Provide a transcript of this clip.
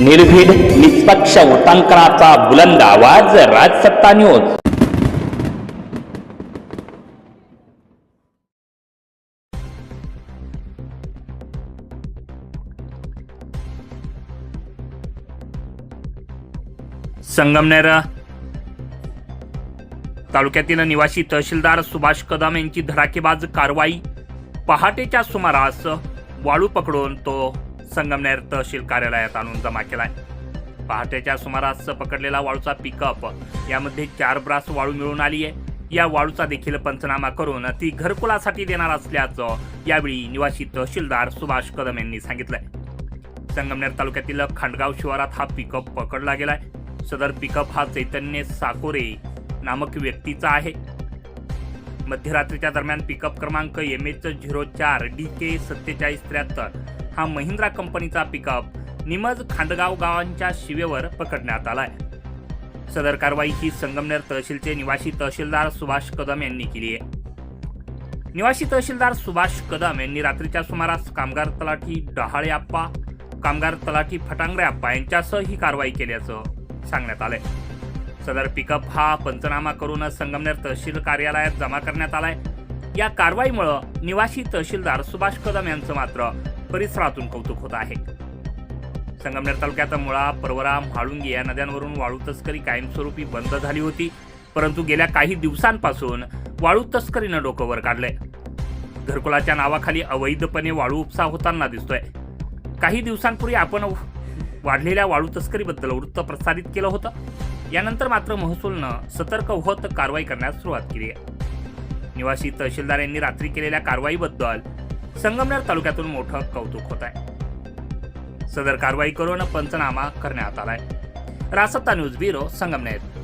निर्भीड निष्पक्ष उटांकनाचा बुलंद आवाज राजसत्ता न्यूज. संगमनेर तालुक्यातील निवासी तहसीलदार सुभाष कदम यांची धडाकेबाज कारवाई पहाटेच्या सुमारास वाळू पकडून तो संगमनेर तहसील कार्यालयात आणून जमा केलाय. पहाटेच्या सुमारास पकडलेला वाळूचा पिकअप यामध्ये चार ब्रास वाळू मिळून आली आहे या वाळूचा देखील पंचनामा करून ती घरकुलासाठी देणार असल्याचं यावेळी निवासी तहसीलदार सुभाष कदम यांनी सांगितलंय. संगमनेर तालुक्यातील खांडगाव शिवारात हा पिकअप पकडला गेलाय. सदर पिकअप हा चैतन्य साकोरे नामक व्यक्तीचा आहे. मध्यरात्रीच्या दरम्यान पिकअप क्रमांक एम एच झिरो चार डी के सत्तेचाळीस त्र्याहत्तर हा महिंद्रा कंपनीचा पिकअप निमज खांडगाव गावांच्या शिवेवर पकडण्यात आलाय. सदर कारवाई ही संगमनेर तहसीलचे निवासी तहसीलदार सुभाष कदम यांनी केली आहे. निवासी तहसीलदार सुभाष कदम यांनी रात्रीच्या सुमारास कामगार तलाठी डहाळे आप्पा कामगार तलाठी फटांगरे आप्पा यांच्यासह ही कारवाई केल्याचं सांगण्यात आलंय. सदर पिकअप हा पंचनामा करून संगमनेर तहसील कार्यालयात जमा करण्यात आलाय. या कारवाईमुळं निवासी तहसीलदार सुभाष कदम यांचं मात्र परिसरातून कौतुक होत आहे. संगमनेर तालुक्यात मुळा परवरा म्हाळुंगी या नद्यांवरून वाळू तस्करी कायमस्वरूपी बंद झाली होती. परंतु गेल्या काही दिवसांपासून वाळू तस्करीनं डोकं वर काढलंय. घरकुलाच्या नावाखाली अवैधपणे वाळू उपसा होताना दिसतोय. काही दिवसांपूर्वी आपण वाढलेल्या वाळू तस्करीबद्दल वृत्त प्रसारित केलं होतं. यानंतर मात्र महसूलनं सतर्क होत कारवाई करण्यास सुरुवात केली आहे. निवासी तहसीलदार यांनी रात्री केलेल्या कारवाईबद्दल संगमनेर तालुक्यातून मोठं कौतुक होत आहे सदर कारवाई करून पंचनामा करण्यात आलाय. Rasatta news bureau Sangamner.